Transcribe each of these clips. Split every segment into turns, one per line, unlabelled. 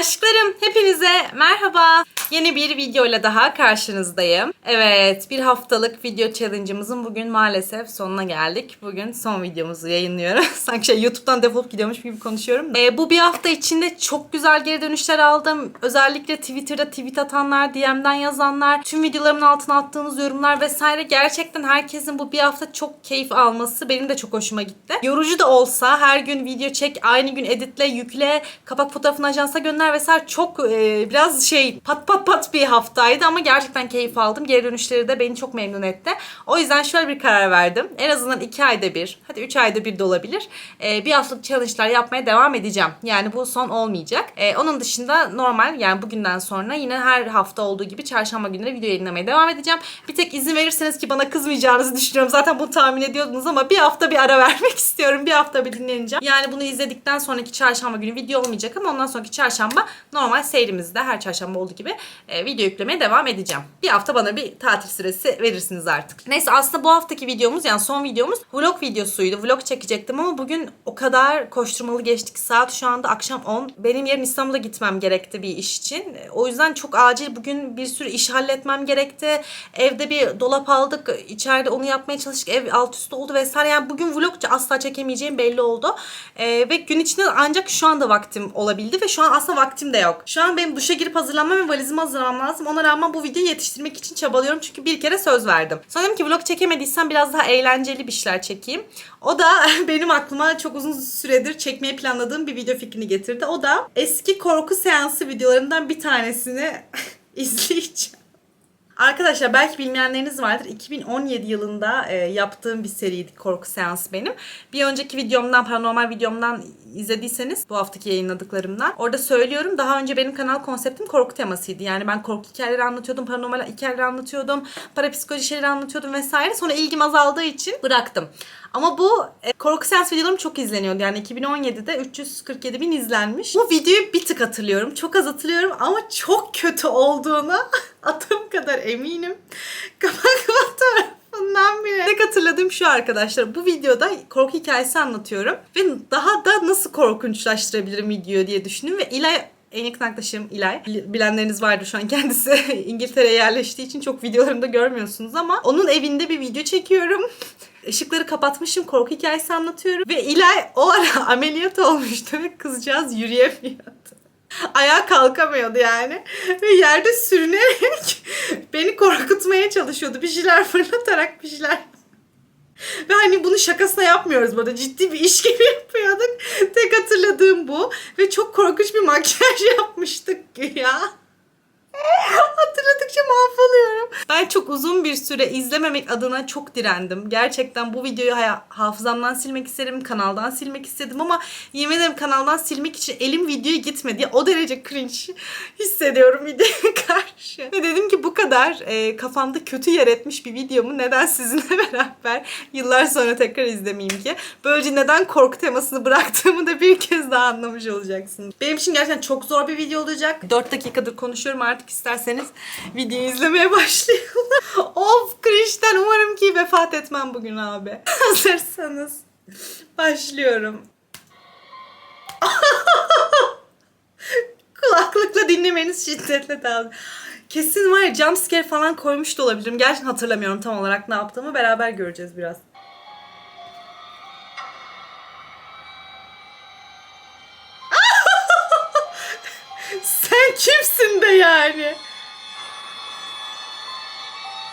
Aşklarım hepinize merhaba. Yeni bir videoyla daha karşınızdayım. Evet bir haftalık video challenge'ımızın bugün maalesef sonuna geldik. Bugün son videomuzu yayınlıyoruz. Sanki şey YouTube'dan defolup gidiyormuş gibi konuşuyorum. Ee, bu bir hafta içinde çok güzel geri dönüşler aldım. Özellikle Twitter'da tweet atanlar, DM'den yazanlar, tüm videolarımın altına attığınız yorumlar vesaire. Gerçekten herkesin bu bir hafta çok keyif alması benim de çok hoşuma gitti. Yorucu da olsa her gün video çek, aynı gün editle, yükle, kapak fotoğrafını ajansa gönder vesaire çok e, biraz şey pat pat pat bir haftaydı ama gerçekten keyif aldım. Geri dönüşleri de beni çok memnun etti. O yüzden şöyle bir karar verdim. En azından iki ayda bir, hadi üç ayda bir de olabilir. E, bir haftalık challenge'lar yapmaya devam edeceğim. Yani bu son olmayacak. E, onun dışında normal yani bugünden sonra yine her hafta olduğu gibi çarşamba günleri video yayınlamaya devam edeceğim. Bir tek izin verirseniz ki bana kızmayacağınızı düşünüyorum. Zaten bunu tahmin ediyordunuz ama bir hafta bir ara vermek istiyorum. Bir hafta bir dinleneceğim. Yani bunu izledikten sonraki çarşamba günü video olmayacak ama ondan sonraki çarşamba normal seyrimizde her çarşamba olduğu gibi e, video yüklemeye devam edeceğim. Bir hafta bana bir tatil süresi verirsiniz artık. Neyse aslında bu haftaki videomuz yani son videomuz vlog videosuydu. Vlog çekecektim ama bugün o kadar koşturmalı geçtik. Saat şu anda akşam 10. Benim yarın İstanbul'a gitmem gerekti bir iş için. O yüzden çok acil bugün bir sürü iş halletmem gerekti. Evde bir dolap aldık. İçeride onu yapmaya çalıştık. Ev alt üst oldu vesaire. Yani bugün vlog asla çekemeyeceğim belli oldu. Ee, ve gün içinde ancak şu anda vaktim olabildi ve şu an aslında vaktim de yok. Şu an benim duşa girip hazırlanmam ve valizimi hazırlamam lazım. Ona rağmen bu videoyu yetiştirmek için çabalıyorum çünkü bir kere söz verdim. Sonra dedim ki vlog çekemediysem biraz daha eğlenceli bir şeyler çekeyim. O da benim aklıma çok uzun süredir çekmeyi planladığım bir video fikrini getirdi. O da eski korku seansı videolarından bir tanesini izleyeceğim. Arkadaşlar belki bilmeyenleriniz vardır. 2017 yılında e, yaptığım bir seriydi korku seansı benim. Bir önceki videomdan, paranormal videomdan izlediyseniz bu haftaki yayınladıklarımdan orada söylüyorum. Daha önce benim kanal konseptim korku temasıydı. Yani ben korku hikayeleri anlatıyordum, paranormal hikayeleri anlatıyordum, parapsikoloji şeyleri anlatıyordum vesaire. Sonra ilgim azaldığı için bıraktım. Ama bu e, korku seans videolarım çok izleniyordu. Yani 2017'de 347 bin izlenmiş. Bu videoyu bir tık hatırlıyorum. Çok az hatırlıyorum ama çok kötü olduğuna adım kadar eminim. Kapak fotoğrafından bile. Tek hatırladığım şu arkadaşlar. Bu videoda korku hikayesi anlatıyorum. Ve daha da nasıl korkunçlaştırabilirim videoyu diye düşündüm. Ve İlay en yakın arkadaşım İlay. Bilenleriniz vardır şu an kendisi İngiltere'ye yerleştiği için çok videolarımda görmüyorsunuz ama onun evinde bir video çekiyorum. Işıkları kapatmışım korku hikayesi anlatıyorum ve İlay o ara ameliyat olmuştu ve kızcağız yürüyemiyordu. Ayağa kalkamıyordu yani. Ve yerde sürünerek beni korkutmaya çalışıyordu. Bir şeyler fırlatarak bir şeyler ve hani bunu şakasına yapmıyoruz burada. Ciddi bir iş gibi yapıyorduk. Tek hatırladığım bu. Ve çok korkunç bir makyaj yapmıştık ya. Hatırladıkça mahvoluyorum. Ben çok uzun bir süre izlememek adına çok direndim. Gerçekten bu videoyu hafızamdan silmek istedim, kanaldan silmek istedim ama yemin ederim kanaldan silmek için elim videoya gitmedi. O derece cringe hissediyorum videoya karşı. Ve dedim ki bu kadar e, kafamda kötü yer etmiş bir videomu neden sizinle beraber yıllar sonra tekrar izlemeyeyim ki. Böylece neden korku temasını bıraktığımı da bir kez daha anlamış olacaksınız. Benim için gerçekten çok zor bir video olacak. 4 dakikadır konuşuyorum artık isterseniz videoyu izlemeye başlayalım. of cringe'den umarım ki vefat etmem bugün abi. Hazırsanız başlıyorum. Kulaklıkla dinlemeniz şiddetle tavsiye. Kesin var ya jumpscare falan koymuş da olabilirim. Gerçekten hatırlamıyorum tam olarak ne yaptığımı. Beraber göreceğiz biraz. Sen kimsin de yani?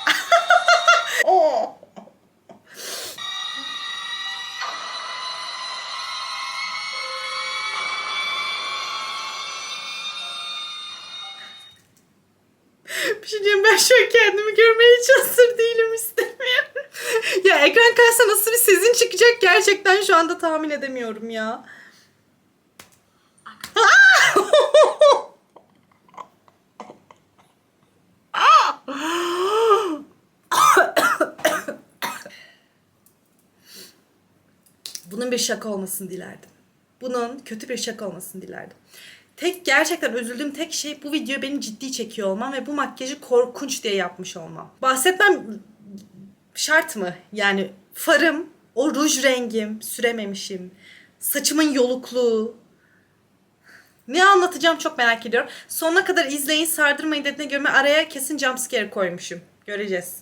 oh. Bir şey diyeyim ben şu an kendimi görmeye hiç hazır değilim istemiyorum. ya ekran karşısında nasıl bir sesin çıkacak gerçekten şu anda tahmin edemiyorum ya. Bunun bir şaka olmasını dilerdim. Bunun kötü bir şaka olmasını dilerdim. Tek gerçekten üzüldüğüm tek şey bu video beni ciddi çekiyor olmam ve bu makyajı korkunç diye yapmış olmam. Bahsetmem şart mı? Yani farım, o ruj rengim sürememişim. Saçımın yolukluğu. Ne anlatacağım çok merak ediyorum. Sonuna kadar izleyin sardırmayın dediğine göre araya kesin jumpscare koymuşum. Göreceğiz.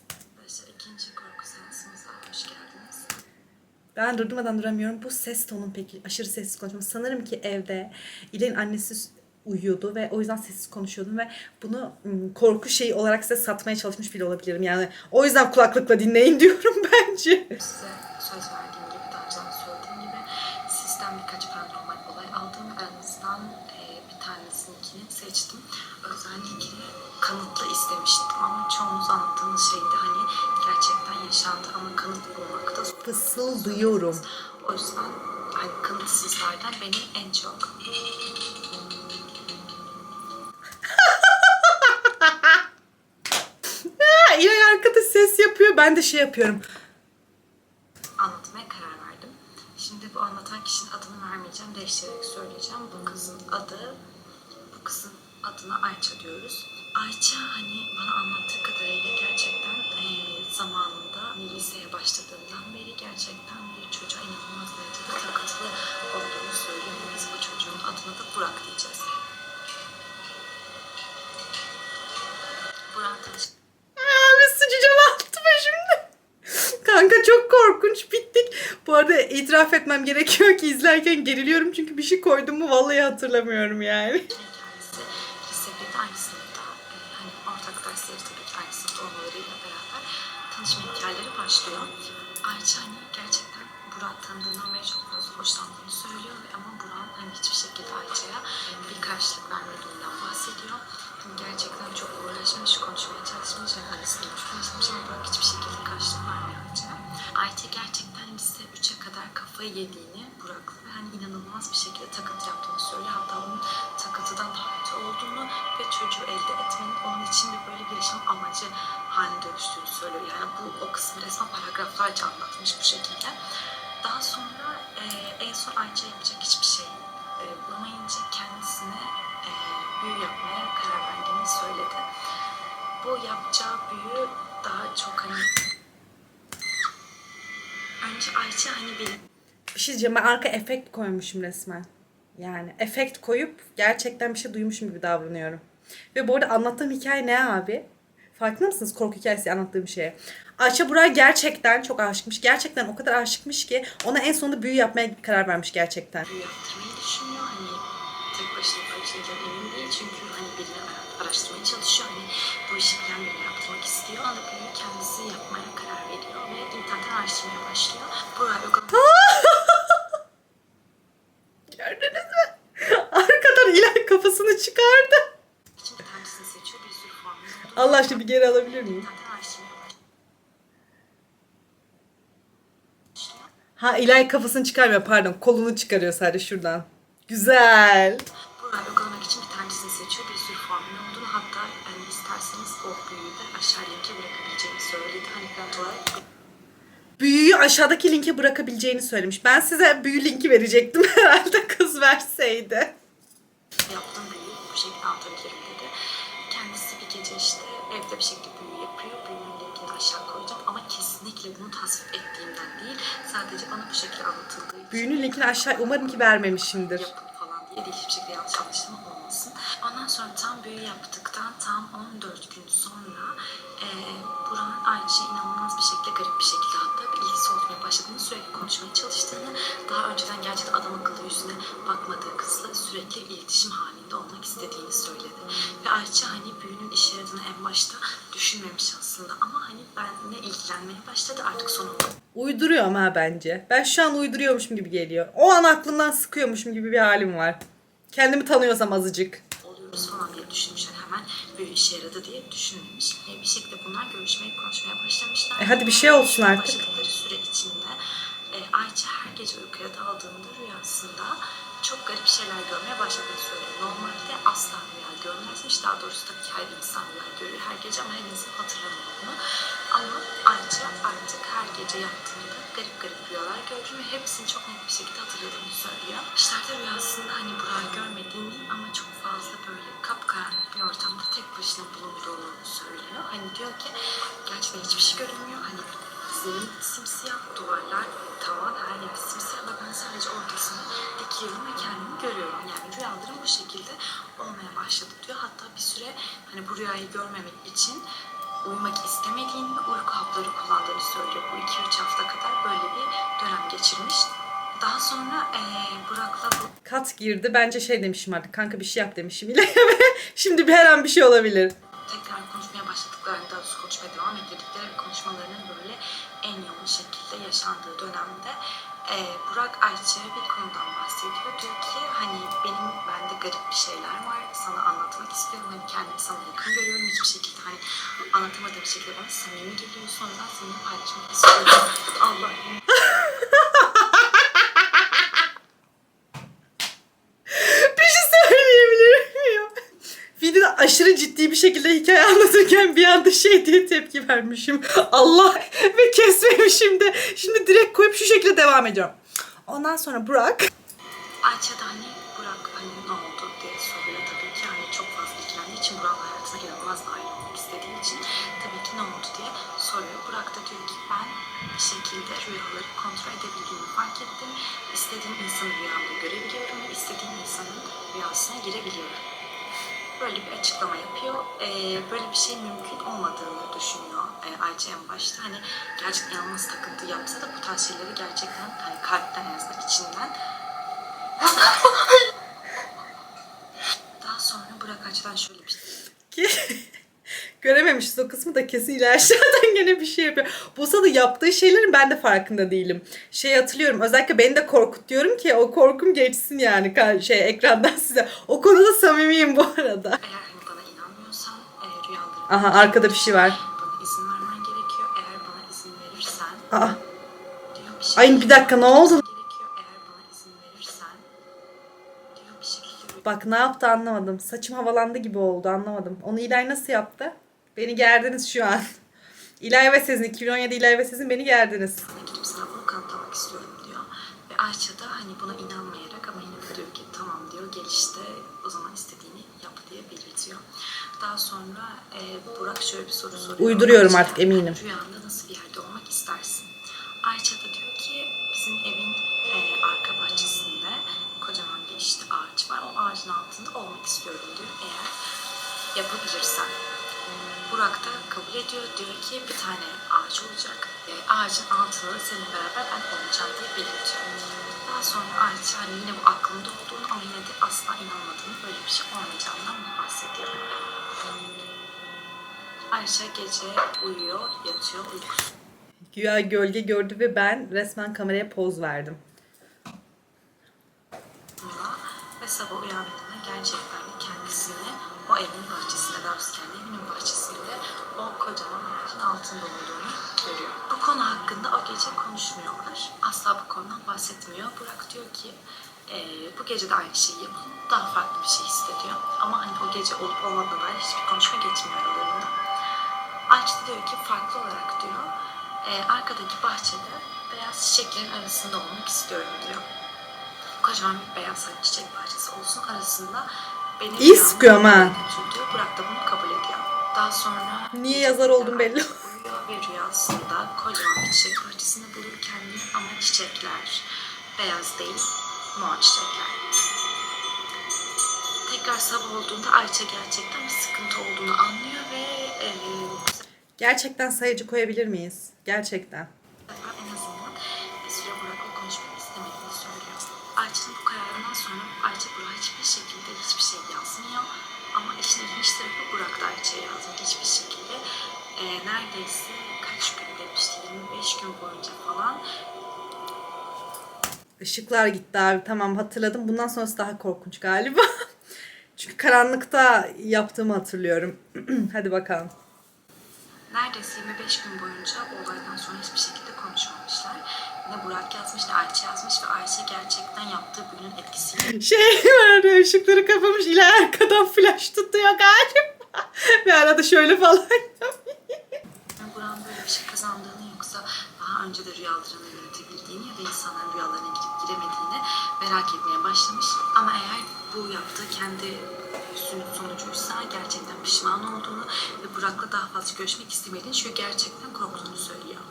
Ben durdurmadan duramıyorum. Bu ses tonun peki aşırı sessiz konuşma. Sanırım ki evde İlek'in annesi uyuyordu ve o yüzden sessiz konuşuyordum ve bunu korku şeyi olarak size satmaya çalışmış bile olabilirim. Yani o yüzden kulaklıkla dinleyin diyorum bence.
Size söz verdiğim gibi, daha önce söylediğim gibi sizden birkaç paranormal olay aldım. Aranızdan e, bir tanesinkini seçtim. Özellikle kanıtlı istemiştim ama çoğunuz anlattığınız şeydi hani gerçekten yaşandı ama kanıt bulmakta
Fısıldıyorum.
O yüzden hani kanıtsızlardan beni en çok
İlek arkada ses yapıyor. Ben de şey yapıyorum.
anlatmaya karar verdim. Şimdi bu anlatan kişinin adını vermeyeceğim, değiştirerek söyleyeceğim. Bu kızın adı, adına Ayça diyoruz. Ayça hani bana anlattığı kadarıyla gerçekten eee, zamanında hani liseye başladığından beri gerçekten bir çocuğa inanılmaz derecede takıntılı olduğunu söylüyor. Ve Biz bu çocuğun adına da Burak diyeceğiz. Burak
Abi sıçacağım altıma şimdi. Kanka çok korkunç bittik. Bu arada itiraf etmem gerekiyor ki izlerken geriliyorum çünkü bir şey koydum mu vallahi hatırlamıyorum yani.
Başlıyor. Ayça hani gerçekten Burak tanıdığından beri çok fazla hoşlandığını söylüyor ve ama Burak'ın hani hiçbir şekilde Ayça'ya bir karşılık vermediğinden bahsediyor. Hani gerçekten çok uğraşmış, konuşmaya çalışmış, yani arasında çalışmış ama Burak hiçbir şekilde karşılık vermiyor Ayça'ya. Ayça gerçekten lise 3'e kadar kafayı yediğini Burak'la ve hani inanılmaz bir şekilde takıntı yaptığını söylüyor. Hatta onun takıntıdan kötü olduğunu ve çocuğu elde etmenin onun için bir böyle bir yaşam amacı haline dönüştüğünü söylüyor. Yani bu o kısmı resmen paragraflarca anlatmış bu şekilde. Daha sonra e, en son Ayça yapacak hiçbir şey e, bulamayınca kendisine e, büyü yapmaya karar verdiğini söyledi. Bu yapacağı büyü daha çok önce Ayça hani bir
Bir şey diyeceğim ben arka efekt koymuşum resmen. Yani efekt koyup gerçekten bir şey duymuşum gibi davranıyorum. Ve bu arada anlattığım hikaye ne abi? Farkında mısınız korku hikayesi anlattığım şeye? Ayça Burak'a gerçekten çok aşıkmış. Gerçekten o kadar aşıkmış ki ona en sonunda büyü yapmaya karar vermiş gerçekten.
büyü yaptırmayı düşünüyor. Hani tek başına yapabileceğinden emin değil. Çünkü hani birini ara- araştırmaya çalışıyor. Hani bu işi bilen birini yaptırmak istiyor. Ama büyüyü kendisi yapmaya karar araştırmaya başlıyor. Burak Yogan
Gördünüz mü? Arkadan ilan kafasını çıkardı.
seçiyor. Bir sürü formül
Allah aşkına bir geri alabilir miyim? Ha İlay kafasını çıkarmıyor pardon. Kolunu çıkarıyor sadece şuradan. Güzel.
Burak Yogan'mak için Büyüyü
aşağıdaki linke bırakabileceğini söylemiş. Ben size büyü linki verecektim herhalde kız verseydi.
yaptığım büyüyü bu şekilde anlatabilirim dedi. Kendisi bir gece işte evde bir şekilde büyü yapıyor. Büyünün linkini aşağı koyacağım ama kesinlikle bunu tasvip ettiğimden değil. Sadece bana bu şekilde anlatıldığı için
Büyünün linkini aşağı umarım ki vermemişimdir.
yapın falan diye de hiçbir şekilde yanlış anlaşılma olmasın. Ondan sonra tam büyü yaptıktan tam 14 gün sonra e, Burak'ın Ayşe inanılmaz bir şekilde garip bir şekilde hatta bir ilgisi olmaya başladığını sürekli konuşmaya çalıştığını daha önceden gerçekten adam akıllı yüzüne bakmadığı kızla sürekli iletişim halinde olmak istediğini söyledi. Ve Ayça hani büyünün işe yaradığını en başta düşünmemiş aslında ama hani benimle ilgilenmeye başladı artık sonunda
Uyduruyor ama bence. Ben şu an uyduruyormuşum gibi geliyor. O an aklımdan sıkıyormuşum gibi bir halim var. Kendimi tanıyorsam azıcık.
Oluyoruz falan diye düşünmüşler. Hemen büyü işe yaradı diye düşünmemiş. E, bir şekilde bunlar görüşmeye konuşmaya başlamışlar.
E, hadi bir şey olsun artık.
Başladıkları süre içinde e, Ayça her gece uykuya daldığında rüyasında çok garip şeyler görmeye başladığını söylüyor. Normalde asla rüya görmezmiş. Daha doğrusu tabii ki her insan rüya görüyor her gece ama her insan hatırlamıyor bunu. Ama Ayça artık her gece yattığında garip garip rüyalar gördüğünü ve hepsini çok net bir şekilde hatırladığını söylüyor. İşlerde rüyasında hani Burak'ı görmediğini ama çok fazla böyle kapkaranlık bir ortamda tek başına bulunduğunu söylüyor. Hani diyor ki gerçekten hiçbir şey görünmüyor. Hani zemin simsiyah, duvarlar, tavan her yeri simsiyah ve ben sadece ortasında dikiliyorum ve kendimi görüyorum. Yani rüyalarım bu şekilde olmaya başladı diyor. Hatta bir süre hani bu rüyayı görmemek için uyumak istemediğini ve uyku hapları kullandığını söylüyor. Bu 2-3 hafta kadar böyle bir dönem geçirmiş. Daha sonra eee Burak'la bu
Kat girdi. Bence şey demişim artık. Kanka bir şey yap demişim ile. Şimdi bir her an bir şey olabilir.
tekrar konuşmaya başladıklarında, konuşmaya devam ettirdikleri ve konuşmalarının böyle en yoğun şekilde yaşandığı dönemde e, Burak Ayça'ya bir konudan bahsediyor. Diyor ki hani benim bende garip bir şeyler var. Sana anlatmak istiyorum. Hani kendimi sana yakın görüyorum. Hiçbir şekilde hani anlatamadığım şekilde bana samimi geliyor. Sonradan seninle paylaşmak istiyorum. Allah
Bir şey söyleyebilir miyim? Ciddi bir şekilde hikaye anlatırken bir anda şey diye tepki vermişim. Allah ve kesmemişim de. Şimdi direkt koyup şu şekilde devam ediyorum. Ondan sonra Burak.
Ayça da hani Burak hani ne oldu diye soruyor tabii ki hani çok fazla ilgilendiği için Burak hayatına inanılmaz dahil olmak istediği için tabii ki ne oldu diye soruyor. Burak da diyor ki ben bir şekilde rüyaları kontrol edebildiğimi fark ettim. İstediğim insanı rüyamda görebiliyorum ve istediğim insanın rüyasına girebiliyorum. Böyle bir açıklama yapıyor. Ee, böyle bir şey mümkün olmadığını düşünüyor ee, Ayça en başta. Hani gerçekten yalnız takıntı yapsa da bu tarz şeyleri gerçekten hani kalpten en içinden daha sonra Burak Aç'tan şöyle bir şey
görememişiz o kısmı da kesin aşağıdan gene bir şey yapıyor. Buse da yaptığı şeylerin ben de farkında değilim. Şey hatırlıyorum özellikle beni de korkutuyorum ki o korkum geçsin yani şey ekrandan size. O konuda samimiyim bu arada.
eğer hani bana inanmıyorsan e, rüyalarım
Aha arkada bir şey var.
bana izin vermen gerekiyor. Eğer bana izin verirsen
Aa,
diyor bir şey
ay bir dakika ne oldu?
şekilde
Bak ne yaptı anlamadım. Saçım havalandı gibi oldu anlamadım. Onu İlay nasıl yaptı? Beni gerdiniz şu an. İlay ve Sezin 2017 İlay ve Sezin beni gerdiniz.
gidip sana bunu kanıtlamak istiyorum diyor. Ve Ayça da hani buna inanmayarak ama yine de diyor ki tamam diyor gel işte o zaman istediğini yap diye belirtiyor. Daha sonra e, Burak şöyle bir soru soruyor.
Uyduruyorum artık, eminim.
Rüyanda nasıl bir yerde olmak istersin? Ayça da diyor ki bizim evin e, arka bahçesinde kocaman bir işte ağaç var. O ağacın altında olmak istiyorum diyor eğer yapabilirsen. Burak da kabul ediyor. Diyor ki bir tane ağaç olacak. E, ağacın altında seninle beraber ben olacağım diye belirtiyor. Daha sonra Ayça hani yine bu aklında olduğunu ama yine de asla inanmadığını böyle bir şey olmayacağından bahsediyor. Ayşe gece uyuyor, yatıyor, uykusu
Güya gölge gördü ve ben resmen kameraya poz verdim.
ve sabah uyandığında gerçekten kendisini o evin bahçesinde, daha doğrusu kendi evinin bahçesinde o kocaman ağacın altında olduğunu görüyor. Bu konu hakkında o gece konuşmuyorlar. Asla bu konudan bahsetmiyor. Burak diyor ki "Eee, bu gece de aynı şeyi yapın. Daha farklı bir şey hissediyor. Ama hani o gece olup olmadığına dair hiçbir konuşma geçmiyor aralarında. Ayça da diyor ki farklı olarak diyor "Eee, arkadaki bahçede beyaz çiçeklerin arasında olmak istiyorum diyor kocaman bir beyaz hani çiçek bahçesi olsun arasında beni
İyi sıkıyorum ha.
Burak da bunu kabul ediyor. Daha sonra
Niye yazar oldum belli.
Uyuyor ve rüyasında kocaman bir çiçek bahçesinde bulur kendini ama çiçekler beyaz değil mor çiçekler. Tekrar sabah olduğunda Ayça gerçekten bir sıkıntı olduğunu anlıyor ve e,
Gerçekten sayıcı koyabilir miyiz? Gerçekten.
İşin ilginç tarafı Burak da yazmıyor hiçbir şekilde. Ee, neredeyse kaç gün demişti 25 gün boyunca falan
Işıklar gitti abi. Tamam hatırladım. Bundan sonrası daha korkunç galiba. Çünkü karanlıkta yaptığımı hatırlıyorum. Hadi bakalım.
neredeyse 25 gün boyunca olaydan sonra hiçbir şekilde konuşmamışlar. Ne Burak yazmış ne Ayça yazmış ve Ayça gerçekten yaptığı büyünün etkisiyle
Şey var ışıkları kapamış. İlay arkadan flash tutuyor galiba. Ve arada şöyle falan.
Burak'ın böyle bir şey kazandığını yoksa daha önce de rüyalarını yönetebildiğini ya da insanların rüyalarına girip giremediğini merak etmeye başlamış. Ama eğer bu yaptığı kendi sonucuysa gerçekten pişman olduğunu ve Burak'la daha fazla görüşmek istemediğini çünkü gerçekten korktuğunu söylüyor.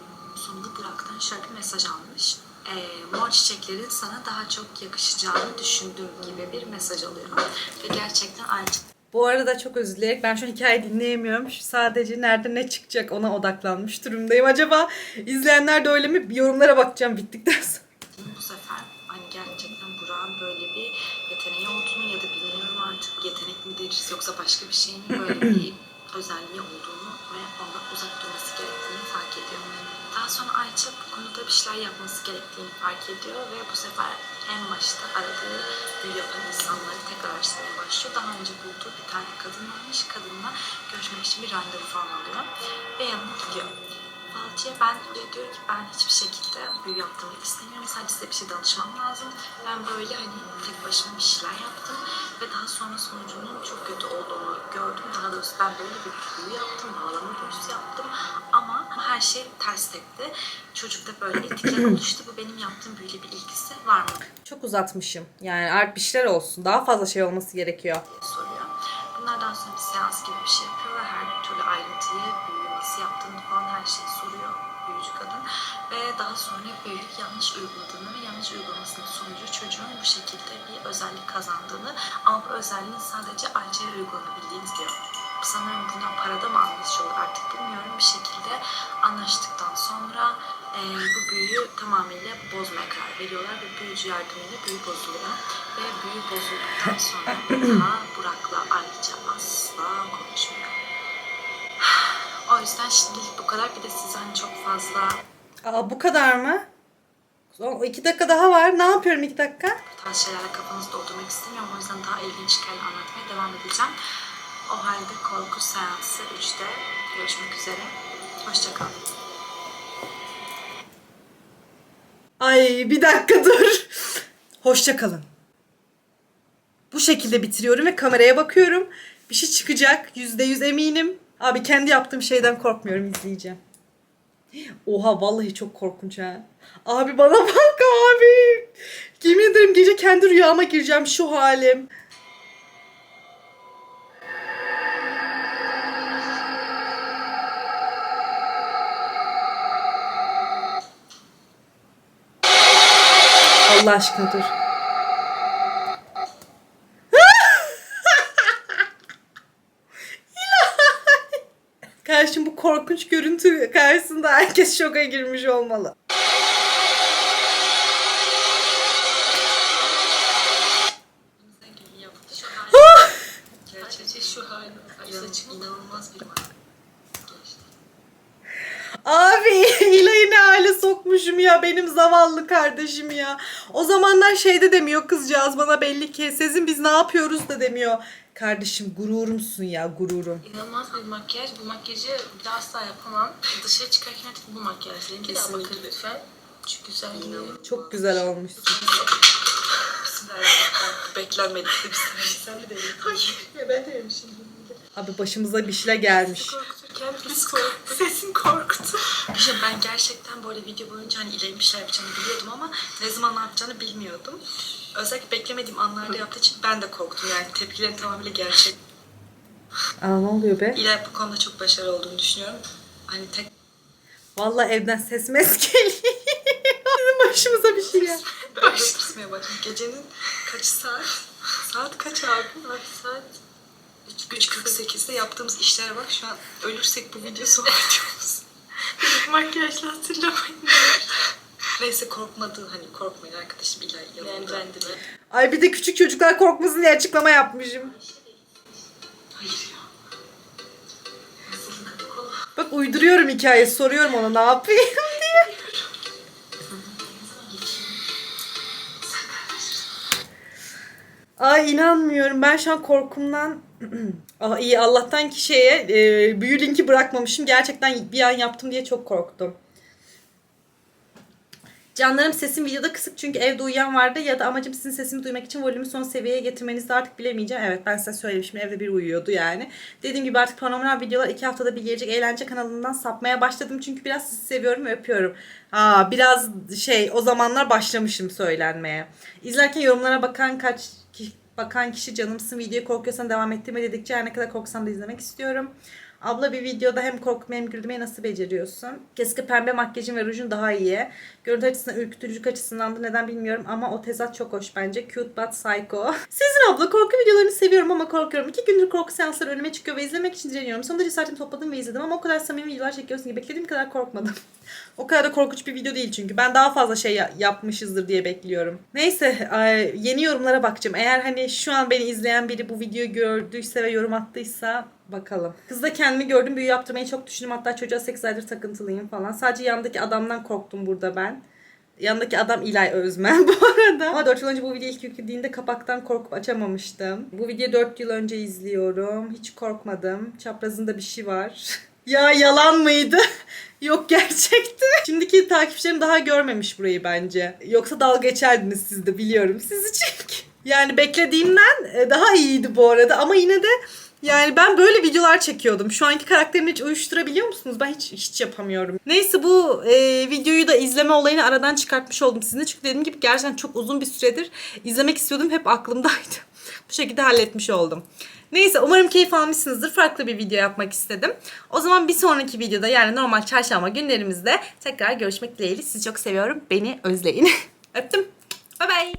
Sonunda Burak'tan şöyle bir mesaj almış. Ee, mor çiçeklerin sana daha çok yakışacağını düşündüğüm gibi bir mesaj alıyor. Ve gerçekten Ayça
Bu arada çok özür dileyerek ben şu an hikayeyi dinleyemiyorum. Şu sadece nerede ne çıkacak ona odaklanmış durumdayım. Acaba izleyenler de öyle mi? Bir yorumlara bakacağım bittikten sonra.
bu sefer hani gerçekten Burak'ın böyle bir yeteneği olduğunu ya da bilmiyorum artık yetenek midir yoksa başka bir şey mi böyle bir özelliği olduğunu ve ondan uzak durması gerektiğini. Daha sonra Ayça bu konuda bir şeyler yapması gerektiğini fark ediyor ve bu sefer en başta aradığı büyü insanları tekrar araştırmaya başlıyor. Daha önce bulduğu bir tane kadın varmış. Kadınla görüşmek için bir randevu falan alıyor ve yanına gidiyor. Falcıya ben diyor ki ben hiçbir şekilde büyü yaptırmak istemiyorum. Sadece size bir şey danışmam lazım. Ben böyle hani tek başıma bir şeyler yaptım ve daha sonra sonucunun çok kötü olduğunu gördüm. Daha doğrusu ben böyle bir büyü yaptım, bağlama büyüsü yaptım ama her şey ters tepti. Çocukta böyle etkiler oluştu. Bu benim yaptığım büyüyle bir ilgisi var mı
Çok uzatmışım. Yani artık bir şeyler olsun. Daha fazla şey olması gerekiyor.
diye soruyor. Bunlardan sonra bir seans gibi bir şey yapıyor ve her türlü ayrıntıyı, büyü nasıl yaptığını falan her şeyi soruyor büyücü kadın. Ve daha sonra büyüyü yanlış uyguladığını ve yanlış uygulamasının sonucu çocuğun bu şekilde bir özellik kazandığını ama bu özelliğin sadece Ayça'ya uygulanabildiğini diyor. Sanırım bundan parada mı anlaşıyorlar artık bilmiyorum. Bir şekilde anlaştıktan sonra e, bu büyüyü tamamıyla bozmaya karar veriyorlar ve büyücü yardımıyla büyü bozuluyor. Ve büyü bozulduktan sonra daha Burak'la Ayça asla konuşmuyor. O yüzden şimdilik bu kadar. Bir de size hani çok fazla
Aa bu kadar mı? O iki dakika daha var. Ne yapıyorum iki dakika?
bu tarz şeylerle kafanızı doldurmak istemiyorum. O yüzden daha ilginç hikaye anlatmaya devam edeceğim. O halde korku seansı 3'te görüşmek üzere. Hoşçakalın.
Ay bir dakika dur. Hoşça kalın. Bu şekilde bitiriyorum ve kameraya bakıyorum. Bir şey çıkacak. Yüzde yüz eminim. Abi kendi yaptığım şeyden korkmuyorum izleyeceğim. Oha vallahi çok korkunç ha. Abi bana bak abi. Yemin ederim gece kendi rüyama gireceğim şu halim. Allah aşkına dur. Kardeşim bu korkunç görüntü karşısında herkes şoka girmiş olmalı.
Gerçekten şu hali. İnanılmaz bir
Abi İlay'ı ne hale sokmuşum ya benim zavallı kardeşim ya. O zamanlar şeyde demiyor kızcağız bana belli ki Sezin biz ne yapıyoruz da demiyor. Kardeşim gururumsun ya gururum.
İnanılmaz bir makyaj. Bu makyajı bir daha asla yapamam. Dışarı çıkarken artık bu makyajlayayım. Bir daha bakın lütfen. Çünkü güzel inanılmaz.
Çok güzel.
Bismillahirrahmanirrahim. Beklenmedik de bir Sen mi değil? Hayır. Ya ben de yemişim.
Abi başımıza bir şeyler gelmiş.
Korktuk. Sesin korktu.
Şey ben gerçekten böyle video boyunca hani ileri bir şey yapacağını biliyordum ama ne zaman ne yapacağını bilmiyordum. Özellikle beklemediğim anlarda yaptığı için ben de korktum yani tepkilerin tamamıyla gerçek.
Aa ne oluyor be?
İlay bu konuda çok başarılı olduğunu düşünüyorum. Hani tek
Vallahi evden ses mes geliyor. Bizim başımıza bir şey geldi.
böyle kısmaya başladım. Gecenin kaç saat? Saat kaç abi?
Abi saat
3.48'de yaptığımız işlere bak şu an ölürsek bu video son videomuz.
makyajla hatırlamayın.
Neyse korkmadı hani korkmayın arkadaşım İlay yanımda.
Yani ben de.
Ay bir de küçük çocuklar korkmasın diye açıklama yapmışım.
Hayır ya.
Bak uyduruyorum hikaye soruyorum ona ne yapayım diye. Ay inanmıyorum. Ben şu an korkumdan iyi Allah'tan ki şeye e, büyü linki bırakmamışım. Gerçekten bir an yaptım diye çok korktum. Canlarım sesim videoda kısık çünkü evde uyuyan vardı ya da amacım sizin sesimi duymak için volümü son seviyeye getirmenizi artık bilemeyeceğim. Evet ben size söylemişim evde bir uyuyordu yani. Dediğim gibi artık paranormal videolar iki haftada bir gelecek eğlence kanalından sapmaya başladım çünkü biraz sizi seviyorum ve öpüyorum. Aa, biraz şey o zamanlar başlamışım söylenmeye. İzlerken yorumlara bakan kaç bakan kişi canımsın videoyu korkuyorsan devam ettirme dedikçe her ne kadar korksam da izlemek istiyorum. Abla bir videoda hem korkmayı hem gülmeyi nasıl beceriyorsun? Keşke pembe makyajın ve rujun daha iyi. Görüntü açısından, ürkütücülük açısından da neden bilmiyorum ama o tezat çok hoş bence. Cute but psycho. Sizin abla korku videolarını seviyorum ama korkuyorum. İki gündür korku seansları önüme çıkıyor ve izlemek için direniyorum. Sonunda cesaretimi topladım ve izledim ama o kadar samimi videolar çekiyorsun ki beklediğim kadar korkmadım. o kadar da korkunç bir video değil çünkü. Ben daha fazla şey ya- yapmışızdır diye bekliyorum. Neyse yeni yorumlara bakacağım. Eğer hani şu an beni izleyen biri bu videoyu gördüyse ve yorum attıysa bakalım. Kızda kendimi gördüm büyü yaptırmayı çok düşündüm. Hatta çocuğa 8 aydır takıntılıyım falan. Sadece yandaki adamdan korktum burada ben. Yanındaki adam İlay Özmen bu arada. Ama 4 yıl önce bu video ilk yüklediğinde kapaktan korkup açamamıştım. Bu videoyu 4 yıl önce izliyorum. Hiç korkmadım. Çaprazında bir şey var. ya yalan mıydı? Yok gerçekti. Şimdiki takipçilerim daha görmemiş burayı bence. Yoksa dalga geçerdiniz siz de biliyorum sizi çünkü. Yani beklediğimden e, daha iyiydi bu arada ama yine de yani ben böyle videolar çekiyordum. Şu anki karakterimi hiç uyuşturabiliyor musunuz? Ben hiç hiç yapamıyorum. Neyse bu e, videoyu da izleme olayını aradan çıkartmış oldum sizinle. Çünkü dediğim gibi gerçekten çok uzun bir süredir izlemek istiyordum. Hep aklımdaydı. Bu şekilde halletmiş oldum. Neyse umarım keyif almışsınızdır. Farklı bir video yapmak istedim. O zaman bir sonraki videoda yani normal çarşamba günlerimizde tekrar görüşmek dileğiyle. Sizi çok seviyorum. Beni özleyin. Öptüm. Bye bye.